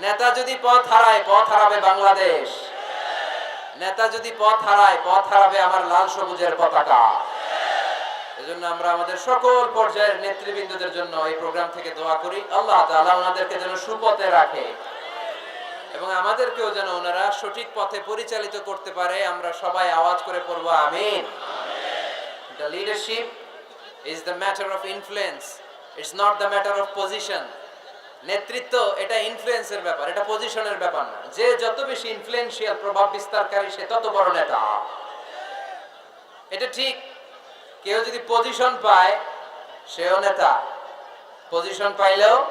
নেতা যদি পথ হারায়, পথ হারাবে বাংলাদেশ। নেতা যদি পথ হারায়, পথ হারাবে আমার লাল সবুজের পতাকা। এজন্য আমরা আমাদের সকল পর্যায়ের নেতৃবৃন্দদের জন্য এই প্রোগ্রাম থেকে দোয়া করি। আল্লাহ তাআলা ওনাদেরকে যেন সুপথে রাখে এবং আমাদেরকেও যেন ওনারা সঠিক পথে পরিচালিত করতে পারে। আমরা সবাই আওয়াজ করে পড়ব, আমিন। The leadership is the matter of influence it's not the matter of position নেতৃত্ব এটা ইনফ্লুয়েন্সের ব্যাপার, এটা পজিশনের ব্যাপার না। যে যত বেশি ইনফ্লুয়েন্সিয়াল প্রভাব বিস্তারকারী, সে তত বড় নেতা। এটা ঠিক। কেউ যদি পজিশন পায়, সেও নেতা। পজিশন পাইলেও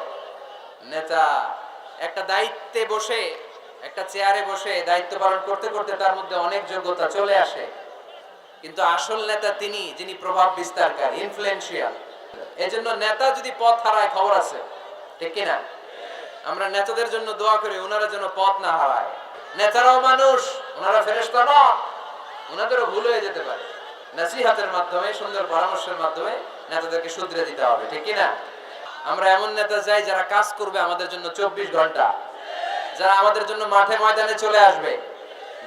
নেতা। একটা দায়িত্বে বসে, একটা চেয়ারে বসে দায়িত্ব পালন করতে করতে তার মধ্যে অনেক যোগ্যতা চলে আসে। কিন্তু আসল নেতা তিনি, যিনি প্রভাব বিস্তারকারী ইনফ্লুয়েন্সিয়াল এজন্য নেতা যদি পথ হারায়, খবর আছে। ঠিক কিনা? আমরা নেতাদের জন্য দোয়া করি ওনারা যেন পথ না হারায়। নেতারাও মানুষ ওনারা ফেরেশতা নন। ওনাদেরও ভুল হয়ে যেতে পারে। নাসিহাতের মাধ্যমে, সুন্দর পরামর্শের মাধ্যমে নেতাদেরকে শুধরে দিতে হবে, ঠিক কিনা? আমরা এমন নেতা চাই যারা কাজ করবে আমাদের জন্য চব্বিশ ঘণ্টা। যারা আমাদের জন্য মাঠে ময়দানে চলে আসবে।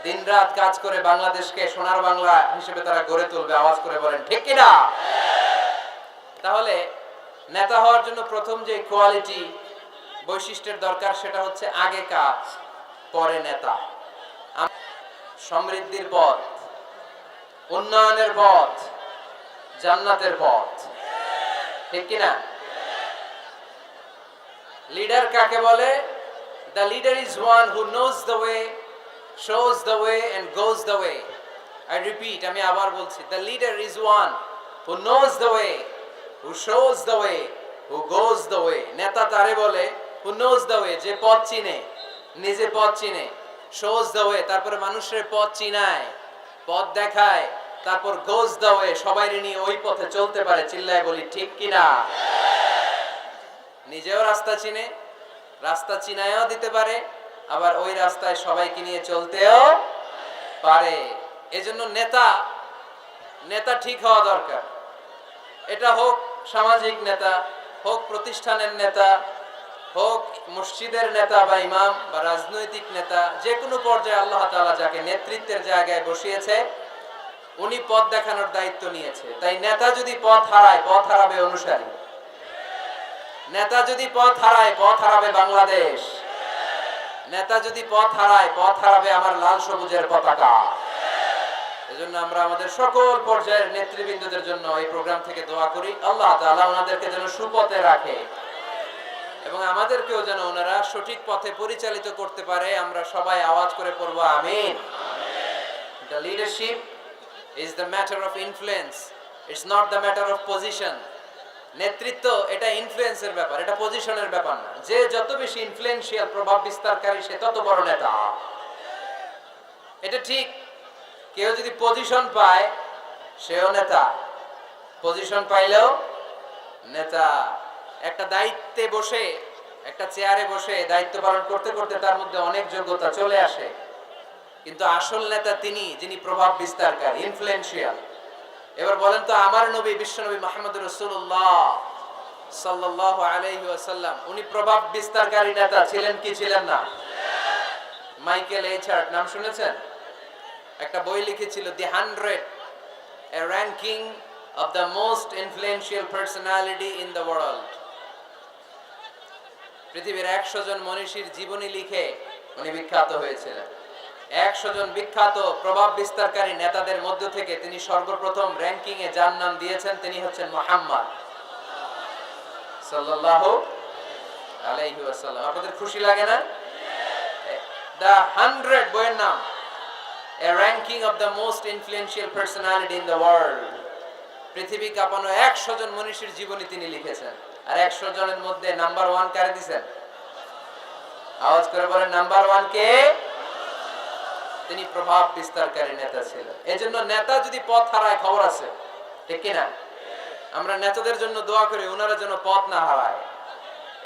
দিনরাত কাজ করে বাংলাদেশকে সোনার বাংলা হিসেবে তারা গড়ে তুলবে, আওয়াজ করে বলেন, ঠিক কিনা? তাহলে নেতা হওয়ার জন্য প্রথম যে কোয়ালিটি বৈশিষ্ট্যের দরকার সেটা হচ্ছে আগে কাজ পরে নেতা। সমৃদ্ধির পথ, উন্নয়নের পথ, জান্নাতের পথ। ঠিক কিনা? লিডার কাকে বলে? The leader is one who knows the way shows the way and goes the way I repeat আমি আবার বলছি the leader is one who knows the way who shows the way who goes the way নেতা তারে বলে হু knows the way যে পথ চিনে, নিজে পথ চিনে। শোজ দ্য ওয়ে তারপরে মানুষের পথ চিনায়, পথ দেখায়, তারপর গোজ দ্য ওয়ে সবাই নিয়ে ওই পথে চলতে পারে, চিল্লায় বলি, ঠিক কিনা নিজেও রাস্তা চিনে, রাস্তা চিনায়ও দিতে পারে, আবার ওই রাস্তায় সবাইকে নিয়ে চলতেও পারে। এজন্য নেতা নেতা ঠিক হওয়া দরকার। এটা হোক সামাজিক নেতা, হোক প্রতিষ্ঠানের নেতা, হোক মসজিদের নেতা বা ইমাম বা রাজনৈতিক নেতা যে কোনো পর্যায়ে আল্লাহ তাআলা যাকে নেতৃত্বের জায়গায় বসিয়েছে, উনি পথ দেখানোর দায়িত্ব নিয়েছে। তাই নেতা যদি পথ হারায়, পথ হারাবে অনুসারী। নেতা যদি পথ হারায়, পথ হারাবে বাংলাদেশ। নেতা যদি পথ হারায়, পথ হারাবে আমার লাল সবুজের পতাকা। এজন্য আমরা আমাদের সকল পর্যায়ের নেতৃবৃন্দদের জন্য এই প্রোগ্রাম থেকে দোয়া করি। আল্লাহ তাআলা ওনাদেরকে যেন সুপথে রাখে এবং আমাদেরকেও যেন ওনারা সঠিক পথে পরিচালিত করতে পারে। আমরা সবাই আওয়াজ করে পড়ব, আমিন। The leadership is the matter of influence it's not the matter of position নেতৃত্ব, এটা ইনফ্লুয়েন্সের ব্যাপার, এটা পজিশনের ব্যাপার না। যে যত বেশি ইনফ্লুয়েন্সিয়াল প্রভাব বিস্তারকারী, সে তত বড় নেতা। এটা ঠিক। কেউ যদি পজিশন পায়, সেও নেতা। পজিশন পাইলেও নেতা। একটা দায়িত্বে বসে, একটা চেয়ারে বসে দায়িত্ব পালন করতে করতে তার মধ্যে অনেক যোগ্যতা চলে আসে। কিন্তু আসল নেতা তিনি, যিনি প্রভাব বিস্তারকারী ইনফ্লুয়েন্সিয়াল এবার বলেন তো, আমার নবী বিশ্বনবী মোহাম্মদ রসুল্লাহ সাল্লাহ আলাইহি ওয়াসাল্লাম, উনি প্রভাব বিস্তারকারী নেতা ছিলেন কি ছিলেন না? মাইকেল এইচার্ট, নাম শুনেছেন? একটা বই লিখেছিল the hundred a ranking of the most influential personality in the world পৃথিবীর একশো জন মনীষীর জীবনী লিখে উনি বিখ্যাত হয়েছিলেন। একশো জন বিখ্যাত প্রভাব বিস্তারকারী নেতাদের মধ্য থেকে তিনি সর্বপ্রথম র্যাঙ্কিং এ যার নাম দিয়েছেন, তিনি হচ্ছেন মোহাম্মদ সাল্লাল্লাহু আলাইহি আপনাদের খুশি লাগে না? দ্য হান্ড্রেড বইয়ের নাম। A ranking of the most influential personality in the world পৃথিবী কাঁপানো একশো জন মনীষীর জীবনী তিনি লিখেছেন। আর একশো জনের মধ্যে নাম্বার ওয়ান কারে দিছেন? আওয়াজ করে বলেন নাম্বার ওয়ান কে? তিনি প্রভাব বিস্তারকারী নেতা ছিলেন। এজন্য নেতা যদি পথ হারায়, খবর আছে। ঠিক কিনা আমরা নেতাদের জন্য দোয়া করি ওনারা যেন পথ না হারায়।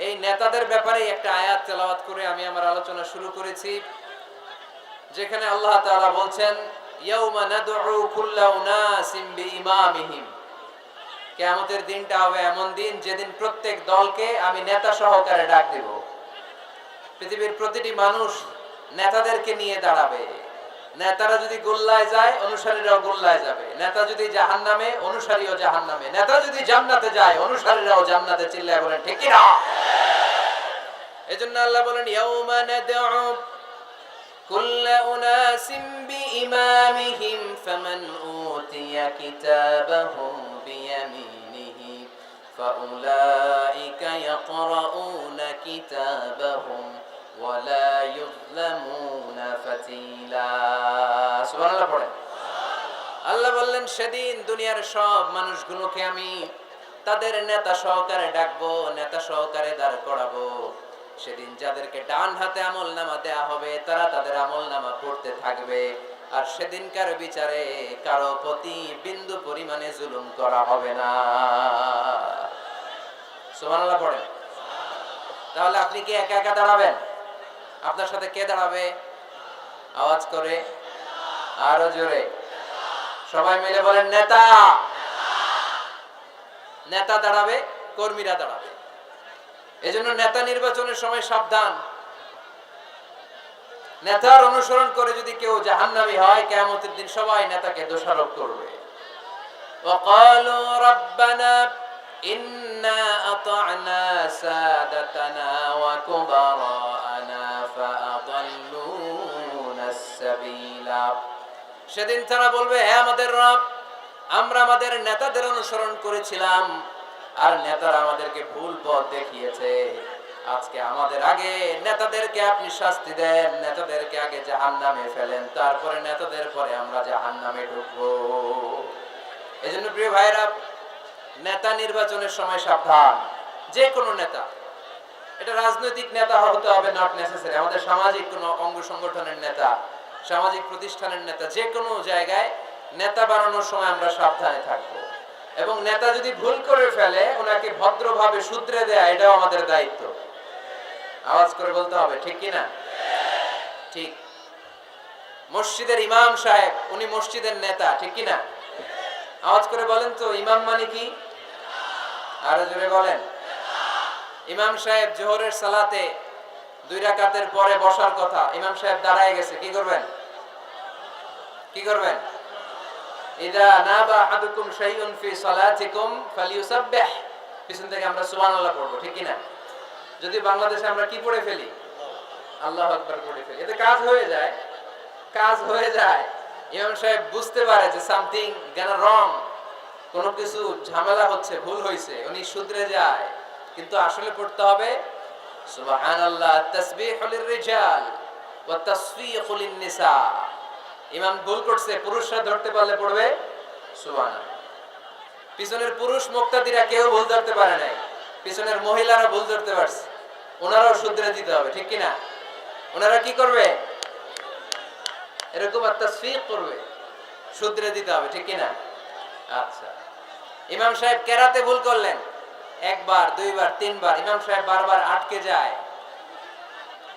এই নেতাদের ব্যাপারে একটা আয়াত তেলাওয়াত করে আমি আমার আলোচনা শুরু করেছি। যেখানে আল্লাহ তাআলা বলছেন দিনটা হবে এমন দিন যেদিন প্রত্যেক দলকে আমি নেতা সহকারে ডাক দেব। পৃথিবীর প্রতিটি মানুষ নেতাদেরকে নিয়ে দাঁড়াবে। নেতারা যদি গোল্লায় যায়, অনুসারীরাও গোল্লায় যাবে। নেতা যদি জাহান নামে অনুসারীও জাহান নামে নেতা যদি জান্নাতে যায়, অনুসারীরাও জান্নাতে চিল্লায় বলেন, ঠিক না এজন্য আল্লাহ বলেন كل أناس بإمامهم فمن أوتي كتابه بيمينه فأولئك يقرؤون كتابهم ولا يظلمون فتيلا سبحان الله পড়েন আল্লাহ বললেন সেদিন দুনিয়ার সব মানুষগুলোকে আমি তাদের নেতা সহকারে ডাকবো নেতা সহকারে দাঁড় করাবো সেদিন যাদেরকে ডান হাতে আমল নামা দেয়া হবে, তারা তাদের আমল নামা পড়তে থাকবে। আর সেদিনকার বিচারে কারও প্রতি বিন্দু পরিমাণে জুলুম করা হবে না। পড়েন। তাহলে আপনি কি একা একা দাঁড়াবেন? আপনার সাথে কে দাঁড়াবে? আওয়াজ করে। আরও জোরে। সবাই মিলে বলেন, নেতা! নেতা দাঁড়াবে, কর্মীরা দাঁড়াবে। এজন্য নেতা নির্বাচনের সময় সাবধান নেতার অনুসরণ করে যদি কেউ জাহান্নামী হয় কেয়ামতের দিন সবাই নেতাকে দোষারোপ করবে وقالوا ربنا إنا أطعنا سادتنا وكبراءنا فأضلونا السبيل সেদিন তারা বলবে হে আমাদের রব আমরা আমাদের নেতাদের অনুসরণ করেছিলাম আর নেতারা আমাদেরকে ভুল পথ দেখিয়েছে। আজকে আমাদের আগে নেতাদেরকে আপনি শাস্তি দেন, নেতাদেরকে আগে জাহান নামে ফেলেন, তারপরে নেতাদের পরে আমরা জাহান নামে ঢুকবো। এই জন্য প্রিয় ভাইরা নেতা নির্বাচনের সময় সাবধান। যে কোনো নেতা, এটা রাজনৈতিক নেতা হতে হবে নট নেসেসারি আমাদের সামাজিক কোনো অঙ্গ সংগঠনের নেতা, সামাজিক প্রতিষ্ঠানের নেতা যে কোনো জায়গায় নেতা বানানোর সময় আমরা সাবধানে থাকব। এবং নেতা যদি ভুল করে ফেলে, ওনাকে ভদ্রভাবে শুধরে দেয়া, এটাও আমাদের দায়িত্ব। আওয়াজ করে বলতে হবে, ঠিক কি না ঠিক। মসজিদের ইমাম সাহেব, উনি মসজিদের নেতা, ঠিক কি না আওয়াজ করে বলেন তো, ইমাম মানে কি? আরও জোরে বলেন। ইমাম সাহেব জোহরের সালাতে দুই রাকাতের পরে বসার কথা। ইমাম সাহেব দাঁড়ায় গেছে, কি করবেন? কি করবেন? ইদা নাবা আহাদুকুম শাইউন ফি সালাতিকুম ফালিয়ুসাব্বিহ পিছন থেকে আমরা সুবহানাল্লাহ ঠিক কি না যদি বাংলাদেশে আমরা কি পড়ে ফেলি? আল্লাহু আকবার পড়ে ফেলি। এতে কাজ হয়ে যায়, কাজ হয়ে যায়। ইমাম সাহেব বুঝতে পারে যে সামথিং রং কোনো কিছু ঝামেলা হচ্ছে, ভুল হয়েছে উনি শুধরে যায়। কিন্তু আসলে পড়তে হবে, সুবহানাল্লাহ, তাসবিহু লিররিজাল ওয়া লিন-নিসা ইমাম ভুল করছে, পুরুষরা ধরতে পারলে পড়বে? সুবহানাল্লাহ। পিছনের পুরুষ মুক্তাদিরা কেউ ভুল ধরতে পারে নাই। পিছনের মহিলারা ভুল ধরতে পারছে। ওনারাও শুধরে দিতে হবে, ঠিক কি না ওনারা কি করবে? এরকম একটা তাসফিক করবে। শুধরে দিতে হবে, ঠিক কি না আচ্ছা। ইমাম সাহেব কেরাতে ভুল করলেন। একবার, দুইবার, তিনবার, ইমাম সাহেব বারবার আটকে যায়।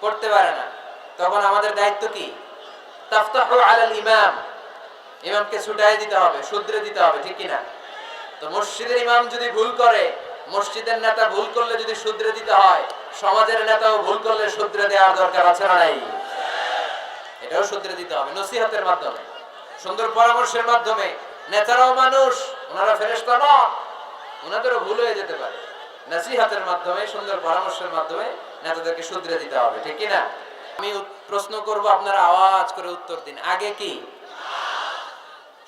করতে পারে না। তখন আমাদের দায়িত্ব কি? তাফতাহু আলাল ইমাম। ইমামকে ছুটাই দিতে হবে, শুধরে দিতে হবে, ঠিক কি না তো মসজিদের ইমাম যদি ভুল করে, মসজিদের নেতা ভুল করলে যদি শুধরে দিতে হয়, সমাজের নেতাও ভুল করলে শুধরে দেওয়ার দরকার আছে না নাই? এটাও শুধরে দিতে হবে, নসিহতের মাধ্যমে। সুন্দর পরামর্শের মাধ্যমে। নেতারাও মানুষ, ওনারা ফেরেশতা নন ওনাদেরও ভুল হয়ে যেতে পারে। নসিহতের মাধ্যমে, সুন্দর পরামর্শের মাধ্যমে নেতাদেরকে শুধরে দিতে হবে, ঠিক কি না আমি প্রশ্ন করব, আপনারা আওয়াজ করে উত্তর দিন। আগে কি?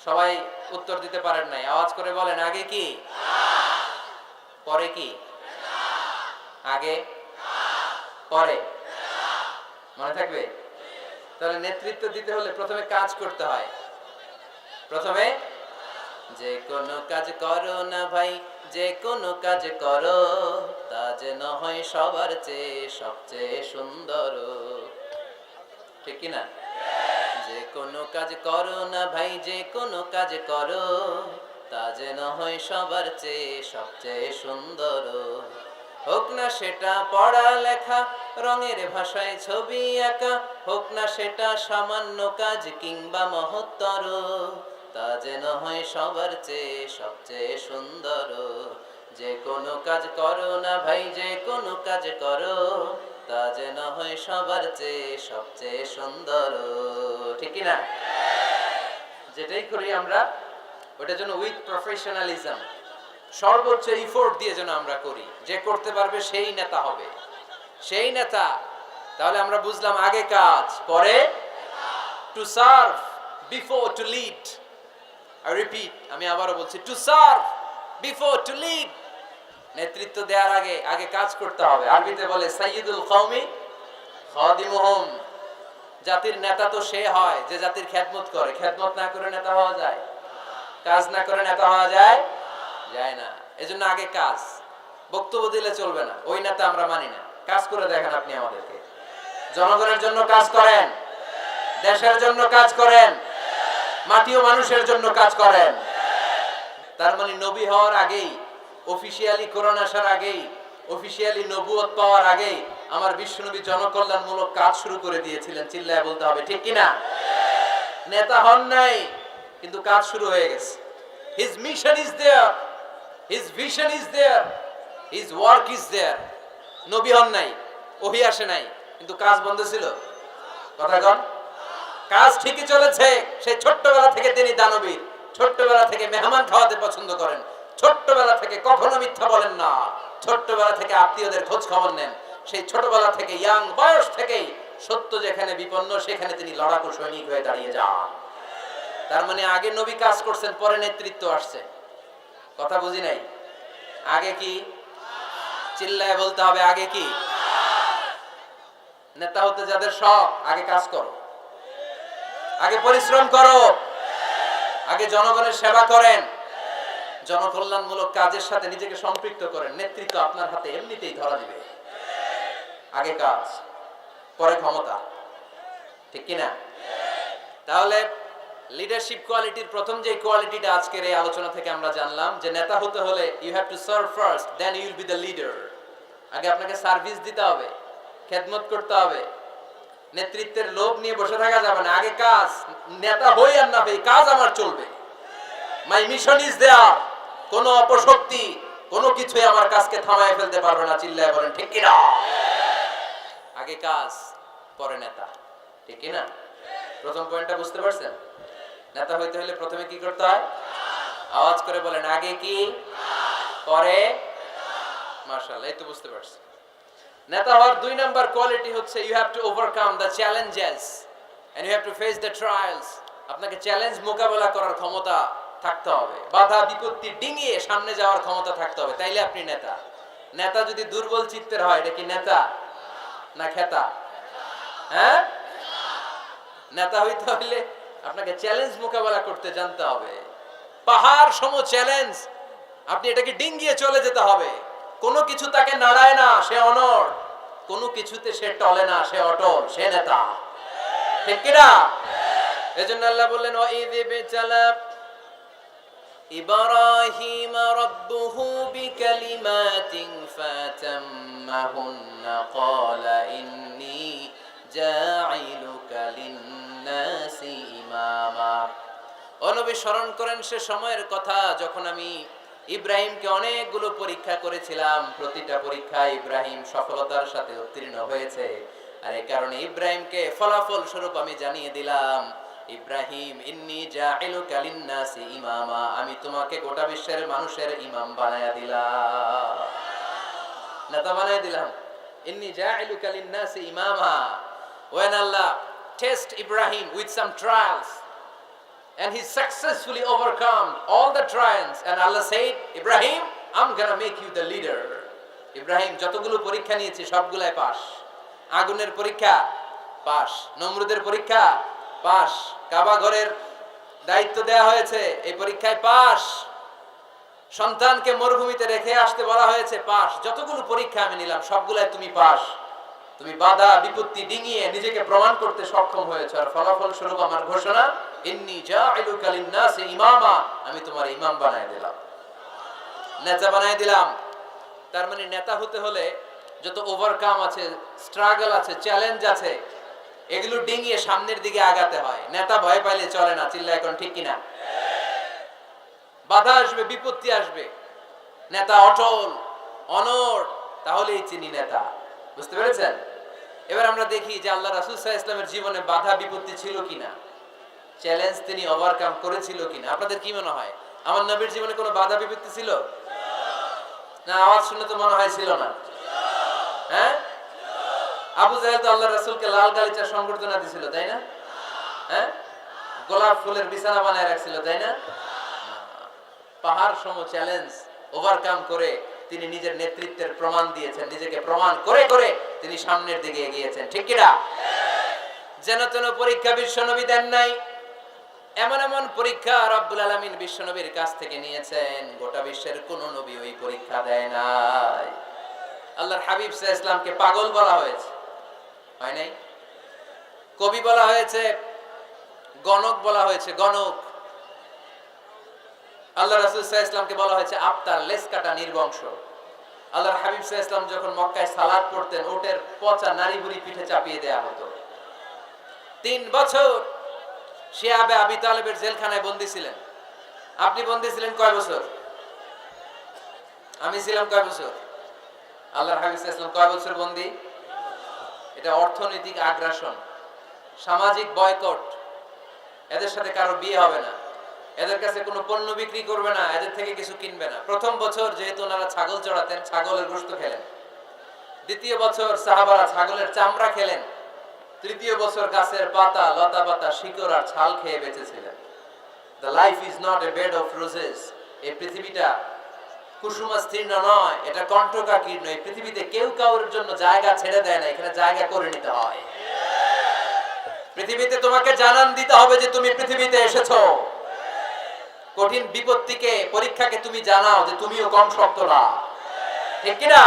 সবাই উত্তর দিতে পারেন নাই। আওয়াজ করে বলেন, আগে কি? পরে কি? আগে? পরে? মনে থাকবে? তাহলে নেতৃত্ব দিতে হলে প্রথমে কাজ করতে হয়। প্রথমে? যে কোনো কাজ করো না ভাই, যে কোনো কাজ করো, তা যেন হয় সবার চেয়ে সবচেয়ে সুন্দর। ঠিক কি না যে কোনো কাজ করো না ভাই, যে কোনো কাজ করো, তা যেন হয় সবার চেয়ে সবচেয়ে সুন্দর। হোক না সেটা পড়া লেখা রঙের ভাষায় ছবি আঁকা, হোক না সেটা সামান্য কাজ কিংবা মহত্তর, তা যেন হয় সবার চেয়ে সবচেয়ে সুন্দর। যে কোনো কাজ করো না ভাই, যে কোনো কাজ করো তা যেন হয় সবার চেয়ে সবচেয়ে সুন্দর। ঠিক না যেটাই করি আমরা, ওটার জন্য উইথ প্রফেশনালিজম সর্বোচ্চ ইফোর্ট দিয়ে যেন আমরা করি। যে করতে পারবে সেই নেতা হবে। সেই নেতা, তাহলে আমরা বুঝলাম আগে কাজ, পরে to serve before to lead I repeat আমি আবারও বলছি to serve before to lead নেতৃত্ব দেওয়ার আগে আগে কাজ করতে হবে। আরবিতে বলে সাইয়্যিদুল কওমি খাদিমুহুম। জাতির নেতা তো সে হয় যে জাতির খেদমত করে। খেদমত না করে নেতা হওয়া যায়? কাজ না করে নেতা হওয়া যায়? যায় না। এজন্য আগে কাজ। বক্তব্য দিলে চলবে না। ওই নেতা আমরা মানি না। কাজ করে দেখেন আপনি আমাদেরকে। জনগণের জন্য কাজ করেন। দেশের জন্য কাজ করেন। মাটি ও মানুষের জন্য কাজ করেন। তার মানে নবী হওয়ার আগেই অফিসিয়ালি কোরআন আসার আগেই অফিসিয়ালি নবুয়ত পাওয়ার আগেই আমার বিশ্বনবী জনকল্যাণমূলক কাজ শুরু করে দিয়েছিলেন, চিল্লায় বলতে হবে, ঠিক কিনা? নেতা হন নাই, কিন্তু কাজ শুরু হয়ে গেছে। His mission is there his vision is there his work is there নবী হন নাই, ওহি আসে নাই, কিন্তু কাজ বন্ধ ছিল। কথা কন। কাজ ঠিকই চলেছে, সেই ছোট্টবেলা থেকে তিনি দানবীর, ছোট্টবেলা থেকে মেহমান খাওয়াতে পছন্দ করেন। ছোট্টবেলা থেকে কখনো মিথ্যা বলেন না। ছোট্টবেলা থেকে আত্মীয়দের খোঁজ খবর নেন। সেই ছোটবেলা থেকে ইয়াং বয়স থেকেই সত্য যেখানে বিপন্ন, সেখানে তিনি লড়াকু সৈনিক হয়ে দাঁড়িয়ে যান। তার মানে আগে নবী কাজ করছেন, পরে নেতৃত্ব আসছে। কথা বুঝি নাই? আগে কি? চিল্লায় বলতে হবে, আগে কি? নেতা হতে যাদের শখ, আগে কাজ করো। আগে পরিশ্রম করো। আগে জনগণের সেবা করেন। জনকল্যাণমূলক কাজের সাথে নিজেকে সম্পৃক্ত করেন। নেতৃত্ব আপনার হাতে এমনিতেই ধরা দিবে। আগে কাজ, পরে ক্ষমতা। ঠিক কিনা? তাহলে লিডারশিপ কোয়ালিটির প্রথম যে কোয়ালিটিটা আজকের এই আলোচনা থেকে আমরা জানলাম, যে নেতা হতে হলে you have to serve first then you will be the leader আগে আপনাকে সার্ভিস দিতে হবে, খেদমত করতে হবে। নেতৃত্বের লোভ নিয়ে বসে থাকা যাবে না। আগে কাজ, নেতা হই আর না হই, কাজ আমার চলবে। মাই মিশন ইজ দেয়ার কোন অপশক্তি, কোনো কিছুই আমার কাজকে থামায় ফেলতে পারবে না, চিল্লায় বলেন, ঠিক কিনা? আগে কাজ, পরে নেতা, ঠিক কিনা? প্রথম পয়েন্টটা বুঝতে পারছেন? নেতা হইতে হলে প্রথমে কি করতে হয়? আওয়াজ করে বলেন, আগে কি? পরে? মার্শাল এই তো বুঝতে পারছি নেতা হওয়ার দুই নাম্বার কোয়ালিটি হচ্ছে you have to overcome the challenges and you have to face the trials আপনাকে চ্যালেঞ্জ মোকাবেলা করার ক্ষমতা থাকতে হবে। বাধা বিপত্তি ডিঙিয়ে সামনে যাওয়ার ক্ষমতা থাকতে হবে। তাইলে আপনি নেতা। নেতা যদি দুর্বল চিত্তের হয়, এটা কি নেতা? না খেতা? হ্যাঁ? নেতা হইতে হইলে আপনাকে চ্যালেঞ্জ মোকাবেলা করতে জানতে হবে। পাহাড় সম চ্যালেঞ্জ। আপনি এটাকে ডিঙ্গিয়ে চলে যেতে হবে। কোনো কিছু তাকে নাড়ায় না, সে অনর কোনো কিছুতে সে টলে না, সে অটল, সে নেতা। ঠিক কিনা? এজন্য আল্লাহ বললেন ও ঈদ বেচালা إبراهيم ربه بكلمات فأتمهن قال إني جاعلك للناس إماما অনবী স্মরণ করেন সে সময়ের কথা যখন আমি ইব্রাহিমকে অনেকগুলো পরীক্ষা করেছিলাম প্রতিটা পরীক্ষায় ইব্রাহিম সফলতার সাথে উত্তীর্ণ হয়েছে আর এই কারণে ইব্রাহিমকে ফলাফল স্বরূপ আমি জানিয়ে দিলাম ইব্রাহিম ইন্নি জাইলুকা লিন্নাসি ইমামা আমি তোমাকে গোটা বিশ্বের মানুষের ইমাম বানায়া দিলাম নেতা বানায় দিলাম ইন্নি জাইলুকা লিন্নাসি ইমামা when Allah test Ibrahim with some trials and he successfully overcome all the trials and Allah said Ibrahim I'm gonna make you the leader Ibrahim যতগুলো পরীক্ষা নিয়েছি সবগুলাই পাস আগুনের পরীক্ষা পাস নমরুদের পরীক্ষা পাস। কাবা ঘরের দায়িত্ব দেয়া হয়েছে, এই পরীক্ষায় পাস। সন্তানকে মরুভূমিতে রেখে আসতে বলা হয়েছে, পাস। যতগুলো পরীক্ষা আমি নিলাম, সবগুলাই তুমি পাস। তুমি বাধা, বিপত্তি ডিঙিয়ে নিজেকে প্রমাণ করতে সক্ষম হয়েছে, আর ফলাফল স্বরূপ আমার ঘোষণা, ইন্নি লিন্নাসি ইমামা। আমি তোমার ইমাম বানায় দিলাম। নেতা বানায় দিলাম। তার মানে নেতা হতে হলে যত ওভারকাম আছে স্ট্রাগল আছে চ্যালেঞ্জ আছে এগুলো ডিঙিয়ে সামনের দিকে আগাতে হয়। নেতা ভয় পাইলে চলে না চিল্লা এখন ঠিক কিনা? বাধা আসবে, বিপত্তি আসবে। নেতা অটল অনর তাহলেই চিনি নেতা। বুঝতে পেরেছেন? এবার আমরা দেখি যে আল্লাহ রাসুল সাহা ইসলামের জীবনে বাধা, বিপত্তি ছিল কিনা? চ্যালেঞ্জ তিনি ওভারকাম করেছিল কিনা? আপনাদের কি মনে হয়? আমার নবীর জীবনে কোনো বাধা, বিপত্তি ছিল? না, আওয়াজ শুনে তো মনে হয় ছিল না। হ্যাঁ? আবু জাহেল তো আল্লাহ রাসুলকে লাল গালিচা সংবর্ধনা দিছিল, তাই না? হ্যাঁ? গোলাপ ফুলের বিছানা বানায় রাখছিল, তাই না? পাহাড় সম চ্যালেঞ্জ ওভারকাম করে তিনি নিজের নেতৃত্বের প্রমাণ দিয়েছেন, নিজেকে প্রমাণ করে করে তিনি সামনের দিকে এগিয়েছেন, ঠিক কিনা? যেন তেন পরীক্ষা বিশ্বনবী দেন নাই, এমন এমন পরীক্ষা রব্বুল আলমিন বিশ্বনবীর কাছ থেকে নিয়েছেন, গোটা বিশ্বের কোন নবী ওই পরীক্ষা দেয় নাই। আল্লাহর হাবিব সাহ ইসলামকে পাগল বলা হয়েছে। হয় নাই? কবি বলা হয়েছে, গণক বলা হয়েছে, গণক। আল্লাহ রাসুল সাহা ইসলামকে বলা হয়েছে, আফতার লেস কাটা নির্বংশ। আল্লাহর হাবিব সাহা ইসলাম যখন মক্কায় সালাদ পড়তেন, ওটের পচা নারী বুড়ি পিঠে চাপিয়ে দেয়া হতো। তিন বছর সে আবে আবি তালেবের জেলখানায় বন্দি ছিলেন। আপনি বন্দি ছিলেন কয় বছর? আমি ছিলাম কয় বছর? আল্লাহর হাবিব সাহা ইসলাম কয় বছর বন্দি? এটা অর্থনৈতিক আগ্রাসন, সামাজিক বয়কট। এদের সাথে কারও বিয়ে হবে না। এদের কাছে কোনো পণ্য বিক্রি করবে না, এদের থেকে কিছু কিনবে না। প্রথম বছর যেহেতু ওনারা ছাগল চড়াতেন, ছাগলের গোস্ত খেলেন। দ্বিতীয় বছর সাহাবারা ছাগলের চামড়া খেলেন। তৃতীয় বছর গাছের পাতা, লতা পাতা, শিকড় আর ছাল খেয়ে বেঁচেছিলেন। The life is not a bed of roses এই পৃথিবীটা কুসুমাস্তীর্ণ নয়, এটা কণ্ঠকাকীর্ণ এই পৃথিবীতে কেউ কাউর জন্য জায়গা ছেড়ে দেয় না, এখানে জায়গা করে নিতে হয়। পৃথিবীতে তোমাকে জানান দিতে হবে যে তুমি পৃথিবীতে এসেছ। কঠিন বিপত্তিকে, পরীক্ষাকে তুমি জানাও যে তুমিও কম শক্ত না। ঠিক কিনা?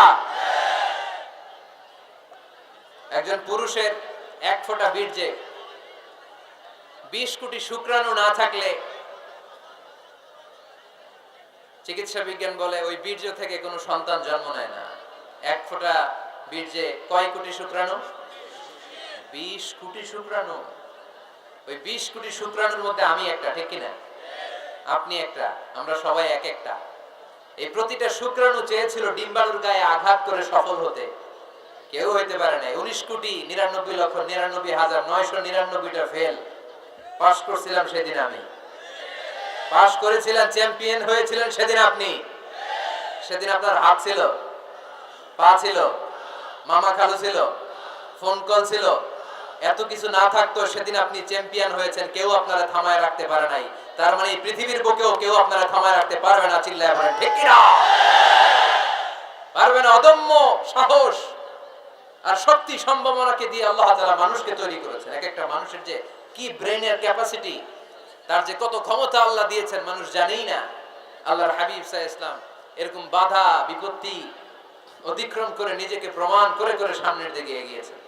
একজন পুরুষের এক ফোঁটা বীর্যে বিশ কোটি শুক্রাণু না থাকলে চিকিৎসা বিজ্ঞান বলে ওই বীর্য থেকে কোনো সন্তান জন্ম নেয় না। এক ফোঁটা বীর্যে কয় কোটি শুক্রাণু? বিশ কোটি শুক্রাণু। ওই বিশ কোটি শুক্রাণুর মধ্যে আমি একটা, ঠিক কিনা? আপনি একটা, আমরা সবাই এক একটা। এই প্রতিটা শুক্রাণু চেয়েছিল ডিম্বাণুর গায়ে আঘাত করে সফল হতে। কেউ হইতে পারে না উনিশ কোটি নিরানব্বই লক্ষ নিরানব্বই হাজার নয়শো নিরানব্বইটা ফেল পাশ করছিলাম সেদিন আমি। পাশ করেছিলেন, চ্যাম্পিয়ন হয়েছিলেন সেদিন আপনি। সেদিন আপনার হাত ছিল, পা ছিল, মামা খালু ছিল, ফোন কল ছিল। এত কিছু না থাকতো, সেদিন আপনি চ্যাম্পিয়ন হয়েছেন, কেউ আপনারা থামায় রাখতে পারে নাই। তার মানে এই পৃথিবীর বুকেও কেউ আপনারা থামায় রাখতে পারবে না, চিল্লায় বলেন ঠিক কিনা পারবে না, অদম্য সাহস আর শক্তি সম্ভাবনাকে দিয়ে আল্লাহ তাআলা মানুষকে তৈরি করেছেন। এক একটা মানুষের যে কি ব্রেনের ক্যাপাসিটি তার যে কত ক্ষমতা আল্লাহ দিয়েছেন, মানুষ জানেই না। আল্লাহর হাবিব সাহ ইসলাম এরকম বাধা, বিপত্তি অতিক্রম করে নিজেকে প্রমাণ করে করে সামনের দিকে এগিয়েছেন।